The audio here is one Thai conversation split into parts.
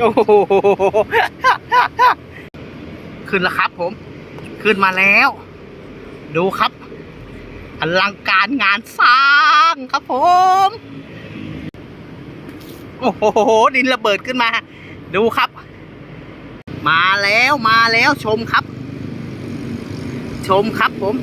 โอ้โหขึ้นแล้วครับผม ขึ้นมาแล้ว ดูครับ อลังการงานสร้างครับผม โอ้โห ดินระเบิดขึ้นมา ดูครับ มาแล้วมาแล้วชมครับ ชมครับผม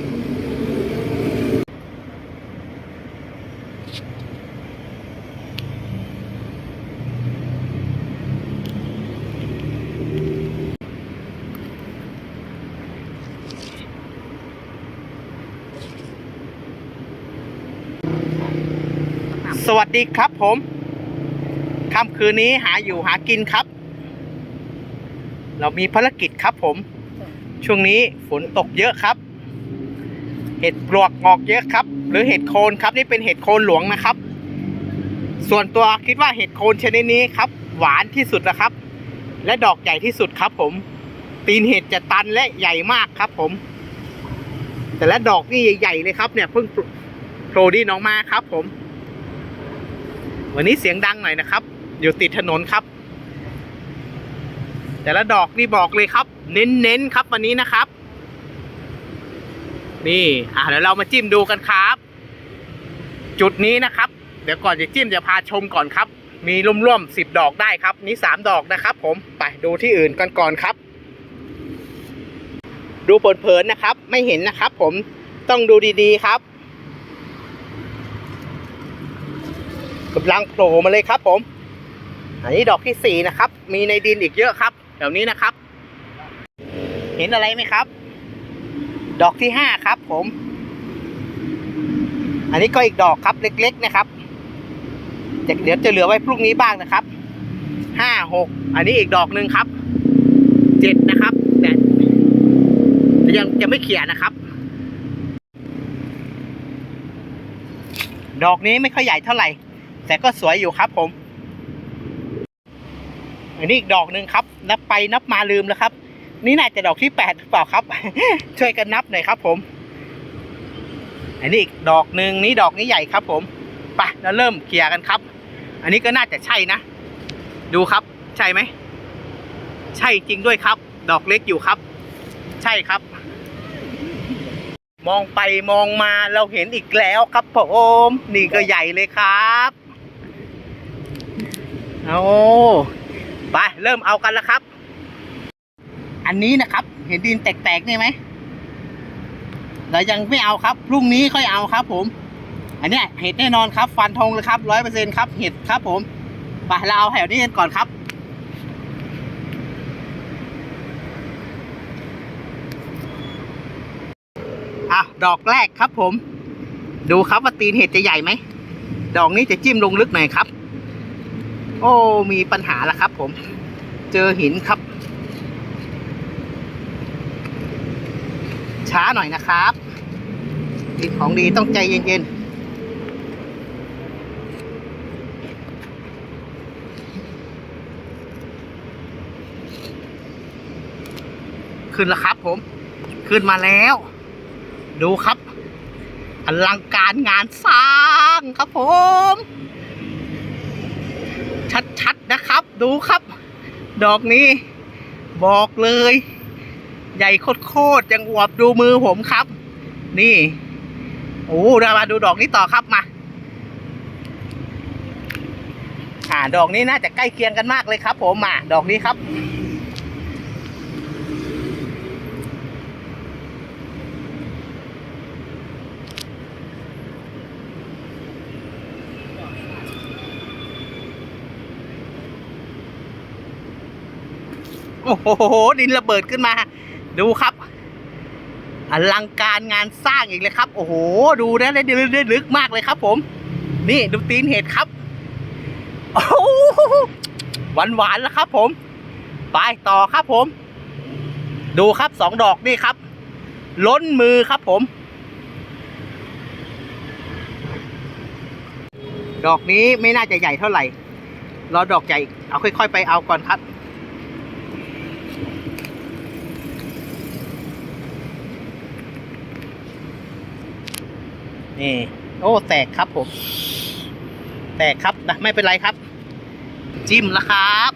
สวัสดีครับผมค่ำคืนนี้หาอยู่หากินครับ เรามีภารกิจครับผม ช่วงนี้ฝนตกเยอะครับ เห็ดปลวกงอกเยอะครับ หรือเห็ดโคนครับนี่เป็นเห็ดโคนหลวงนะครับ ส่วนตัวคิดว่าเห็ดโคนชนิดนี้ครับ หวานที่สุดนะครับ และดอกใหญ่ที่สุดครับ ผม ตีนเห็ดจะตันและใหญ่มากครับ ผม แต่ละดอกนี่ใหญ่ๆเลยครับ เนี่ยเพิ่งโผล่ดีน้องมาครับ ผม วันนี้เสียงดังหน่อยนะครับ อยู่ติดถนนครับ แต่ละดอกนี่บอกเลยครับ เน้นๆครับวันนี้นะครับ นี่อะเดี๋ยวเรามาจิ้มดูกันครับ จุดนี้นะครับ เดี๋ยวก่อนจะจิ้มจะพาชมก่อนครับ มีร่วมๆสิบดอกได้ครับ นี่สามดอกนะครับ ผมไปดูที่อื่นกันก่อนครับ ดูเผินๆนะครับ ไม่เห็นนะครับ ผมต้องดูดีๆครับ กำลังโผล่มาเลยครับผม อันนี้ดอกที่สี่นะครับ มีในดินอีกเยอะครับแถวนี้นะครับ เห็นอะไรไหมครับ ดอกที่ห้าครับผม อันนี้ก็อีกดอกครับเล็ก ๆนะครับเดี๋ยวจะเหลือไว้พรุ่งนี้บ้างนะครับ ห้าหก อันนี้อีกดอกหนึ่งครับ เจ็ดนะครับแต่ยังจะไม่เขี่ยนะครับ ดอกนี้ไม่ค่อยใหญ่เท่าไหร่ แต่ก็สวยอยู่ครับผมอันนี้อีกดอกหนึ่งครับ นับไปนับมาลืมแล้วครับ นี่น่าจะดอกที่แปดหรือเปล่าครับ ช่วยกันนับหน่อยครับ ผม อันนี้อีกดอกหนึ่งนี้ดอกนี้ใหญ่ครับ ผมไปเราเริ่มเคลียร์กันครับ อันนี้ก็น่าจะใช่นะ ดูครับ ใช่ไหม ใช่จริงด้วยครับ ดอกเล็กอยู่ครับ ใช่ครับ มองไปมองมาเราเห็นอีกแล้วครับผม นี่ก็ใหญ่เลยครับ โอ้ไปเริ่มเอากันแล้วครับ อันนี้นะครับ เห็นดินแตกๆนี่ไหมเรายังไม่เอาครับพรุ่งนี้ค่อยเอาครับ ผม อันเนี้ยเห็ดแน่นอนครับ ฟันธงเลยครับร้อยเปอร์เซ็นครับ เห็ดครับ ผมไปเราเอาแถวนี้กันก่อนครับอะดอกแรกครับผม ดูครับว่าตีนเห็ดจะใหญ่ไหม ดอกนี้จะจิ้มลงลึกหน่อยครับ โอ้ มีปัญหาแล้วครับผม เจอหินครับ ช้าหน่อยนะครับดินของดีต้องใจเย็นๆขึ้นแล้วครับ ผม ขึ้นมาแล้ว ดูครับ อลังการงานสร้างครับผม ชัดๆนะครับ ดูครับ ดอกนี้ บอกเลย ใหญ่โคตรๆจังอวบดูมือผมครับ นี่โอ้เรามาดูดอกนี้ต่อครับมาอ่าดอกนี้น่าจะใกล้เคียงกันมากเลยครับ ผมมาดอกนี้ครับ โอ้โห ดินระเบิดขึ้นมา ดูครับอลังการงานสร้างอีกเลยครับ โอ้โห ดูนะได้ได้ได้ลึกมากเลยครับ ผม นี่ดูตีนเห็ดครับโอ้หวานหวานแล้วครับ ผม ไปต่อครับผม ดูครับสองดอกนี่ครับ ล้นมือครับผม ดอกนี้ไม่น่าจะใหญ่เท่าไหร่รอดอกใหญ่เอาค่อย ๆ ไปเอาก่อนครับี่ โอ้แตกครับผม แตกครับนะไม่เป็นไรครับ จิ้มแล้วครับ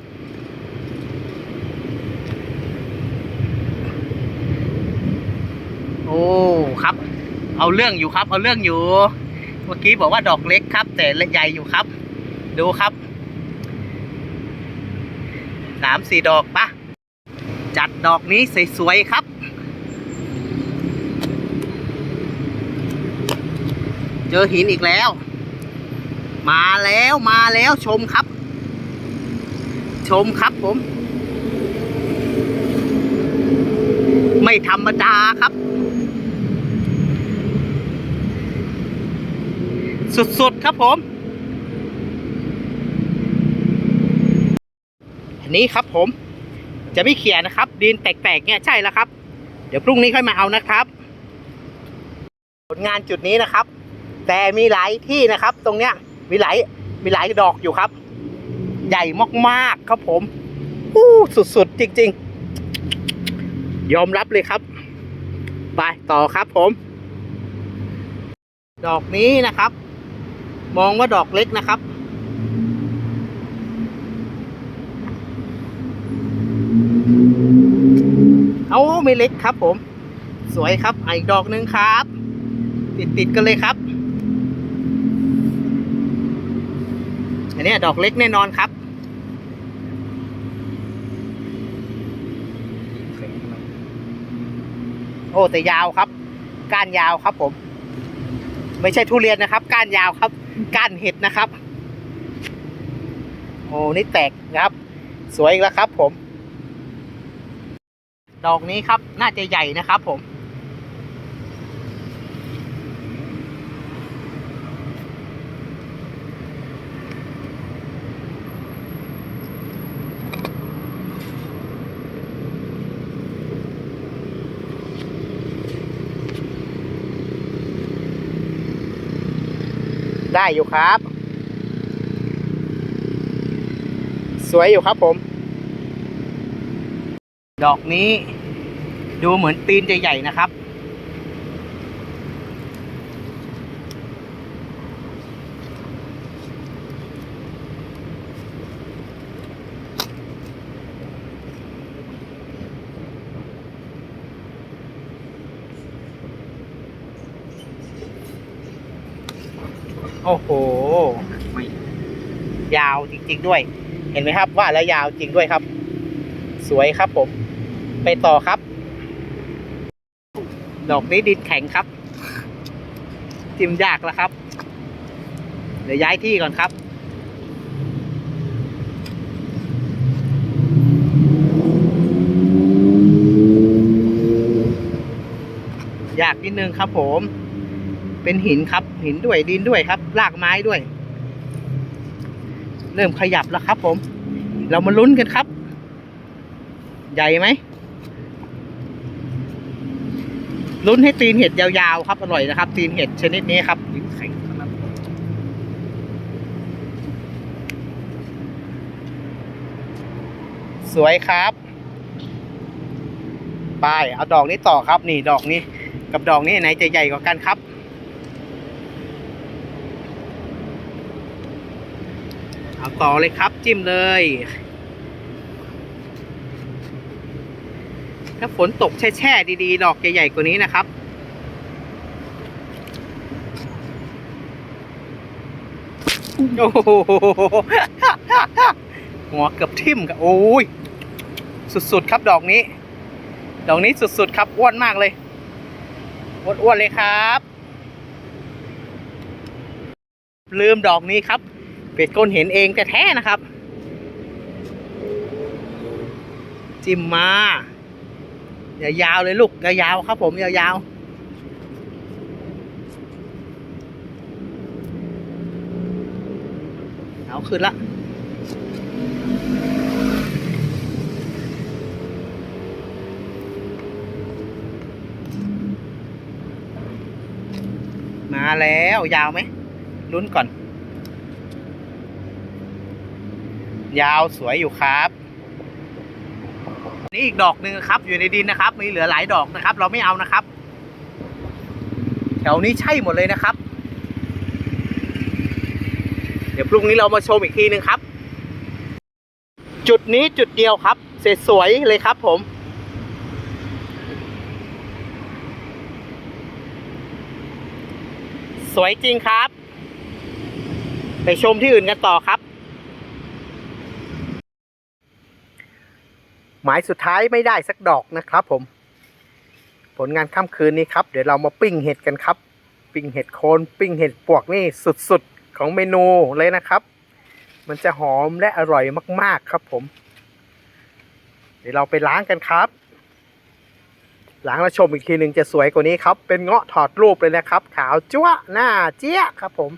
โอ้ครับ เอาเรื่องอยู่ครับ เอาเรื่องอยู่ เมื่อกี้บอกว่าดอกเล็กครับ แต่ใหญ่อยู่ครับ ดูครับสามสี่ดอกปะจัดดอกนี้สวยๆครับ จอหินอีกแล้ว มาแล้วมาแล้วชมครับ ชมครับผม ไม่ธรรมดาครับ สุดๆครับผม อันนี้ครับผม จะไม่เขียนนะครับ ดินแตกๆเนี่ยใช่แล้วครับ เดี๋ยวพรุ่งนี้ค่อยมาเอานะครับ ผลงานจุดนี้นะครับ แต่มีหลายที่นะครับ ตรงเนี้ยมีหลายมีหลายดอกอยู่ครับ ใหญ่มากๆครับผมอู้สุดๆจริง ๆ ยอมรับเลยครับ ไปต่อครับผม ดอกนี้นะครับ มองว่าดอกเล็กนะครับเอาไม่เล็กครับผม สวยครับอีกดอกหนึ่งครับ ติดติดๆกันเลยครับ อั นเนี้ยดอกเล็กแน่นอนครับ โอ้แต่ยาวครับ ก้านยาวครับผม ไม่ใช่ทุเรียนนะครับ ก้านยาวครับ ก้านเห็ดนะครับ โอ้นี่แตกนะครับ สวยอีกแล้วครับผม ดอกนี้ครับ น่าจะใหญ่นะครับผม ได้อยู่ครับ สวยอยู่ครับผม ดอกนี้ดูเหมือนตีนจะใหญ่นะครับ ไม่ยาวจริง ๆ ด้วย เห็นไหมครับ ว่าแล้วยาวจริงด้วยครับ สวยครับผม ไปต่อครับ ดอกนี้ดินแข็งครับ จิ้มยากแล้วครับ เดี๋ยวย้ายที่ก่อนครับยากนิดนึงครับผม เป็นหินครับ หินด้วยดินด้วยครับรากไม้ด้วย เริ่มขยับแล้วครับ ผม เรามาลุ้นกันครับ ใหญ่ไหมลุ้นให้ตีนเห็ดยาวๆครับอร่อยนะครับ ตีนเห็ดชนิดนี้ครับลิ้นแข็งาดสวยครับไปเอาดอกนี้ต่อครับ นี่ดอกนี้ กับดอกนี้ไหนจะใหญ่กว่ากันครับ เอาต่อเลยครับจิ้มเลย ถ้าฝนตกแช่ๆดีๆ ดอกใหญ่ๆกว่านี้นะครับโอ้โหหัวเกือบทิ่มกับโอ้ย สุดๆครับดอกนี้ ดอกนี้สุดๆครับอ้วนมากเลยอ้วนๆเลยครับ ลืมดอกนี้ครับ เป็ดก้นเห็นเองแต่แท้นะครับ จิ้มมาอย่ายาวๆเลยลูกยาวๆครับผมยาวๆเอาขึ้นละ มาแล้วยาวไหมลุ้นก่อน ยาวสวยอยู่ครับนี่อีกดอกหนึ่งครับ อยู่ในดินนะครับ มีเหลือหลายดอกนะครับ เราไม่เอานะครับ แถวนี้ใช่หมดเลยนะครับ เดี๋ยวพรุ่งนี้เรามาชมอีกทีหนึ่งครับ จุดนี้จุดเดียวครับเสร็จสวยเลยครับผมสวยจริงครับ ไปชมที่อื่นกันต่อครับ หมายสุดท้ายไม่ได้สักดอกนะครับผม ผลงานค่ำคืนนี้ครับ เดี๋ยวเรามาปิ้งเห็ดกันครับ ปิ้งเห็ดโคนปิ้งเห็ดปวกนี่สุดๆของเมนูเลยนะครับ มันจะหอมและอร่อยมากๆครับผม เดี๋ยวเราไปล้างกันครับล้างแล้วชมอีกทีหนึ่งจะสวยกว่านี้ครับ เป็นเงาะถอดรูปเลยนะครับ ขาวจั๊วะหน้าเจี๊ยครับผม